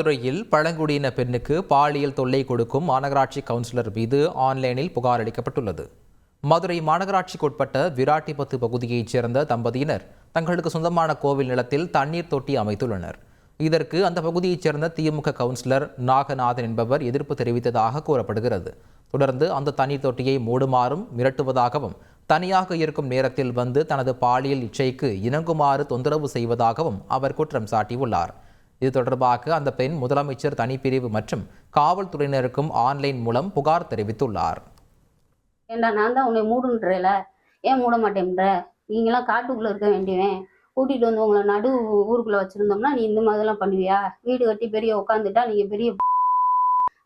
மதுரையில் பழங்குடியின பெண்ணுக்கு பாலியல் தொல்லை கொடுக்கும் மாநகராட்சி கவுன்சிலர் மீது ஆன்லைனில் புகார் அளிக்கப்பட்டுள்ளது. மதுரை மாநகராட்சிக்குட்பட்ட விராட்டிபத்து பகுதியைச் சேர்ந்த தம்பதியினர் தங்களுக்கு சொந்தமான கோவில் நிலத்தில் தண்ணீர் தொட்டி அமைத்துள்ளனர். இதற்கு அந்த பகுதியைச் சேர்ந்த திமுக கவுன்சிலர் நாகநாதன் என்பவர் எதிர்ப்பு தெரிவித்ததாக கூறப்படுகிறது. தொடர்ந்து அந்த தண்ணீர் தொட்டியை மூடுமாறும் மிரட்டுவதாகவும் தனியாக இருக்கும் நேரத்தில் வந்து தனது பாலியல் இச்சைக்கு இணங்குமாறு தொந்தரவு செய்வதாகவும் அவர் குற்றம் சாட்டியுள்ளார். இது தொடர்பாக அந்த பெண் முதலமைச்சர் தனிப்பிரிவு மற்றும் காவல்துறையினருக்கும் ஆன்லைன் மூலம் புகார் தெரிவித்துள்ளார். ஏண்டா நான் தான் உன்னை மூடுன்றேல? ஏன் மூட மாட்டேன்ற? நீங்களாம் காட்டுக்குள்ள இருக்க வேண்டியவன். கூட்டிட்டு வந்து உங்களை நடு ஊருக்குள்ள வச்சிருந்தோம்னா நீ இந்த மாதிரிலாம் பண்ணுவியா? வீடு கட்டி பெரிய உட்காந்துட்டா நீங்க பெரிய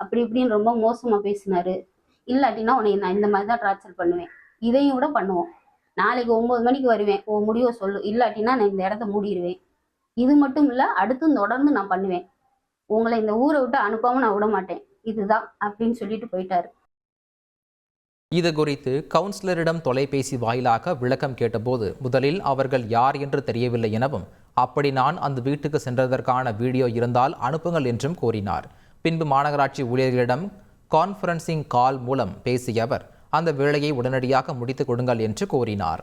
அப்படி இப்படின்னு ரொம்ப மோசமா பேசினாரு. இல்லாட்டினா உன்னை நான் இந்த மாதிரி தான் டார்ச்சர் பண்ணுவேன். இதையும் கூட பண்ணுவோம். நாளைக்கு ஒன்பது மணிக்கு வருவேன். ஓ முடிவை சொல்லு. இல்லாட்டினா நான் இந்த இடத்த மூடிடுவேன் இது மட்டும் இல்ல அடுத்து தொடர்ந்து நான் பண்ணுவேன். உங்களை இந்த ஊரை விட்டு அனுப்பாம நான் விட மாட்டேன். இதுதான் அப்படின்னு சொல்லிட்டு போயிட்டாரு. இது குறித்து கவுன்சிலரிடம் தொலைபேசி வாயிலாக விளக்கம் கேட்டபோது முதலில் அவர்கள் யார் என்று தெரியவில்லை எனவும் அப்படி நான் அந்த வீட்டுக்கு சென்றதற்கான வீடியோ இருந்தால் அனுப்புங்கள் என்றும் கூறினார். பின்பு மாநகராட்சி ஊழியர்களிடம் கான்ஃபரன்சிங் கால் மூலம் பேசிய அவர் அந்த வேலையை உடனடியாக முடித்துக் கொடுங்கள் என்று கூறினார்.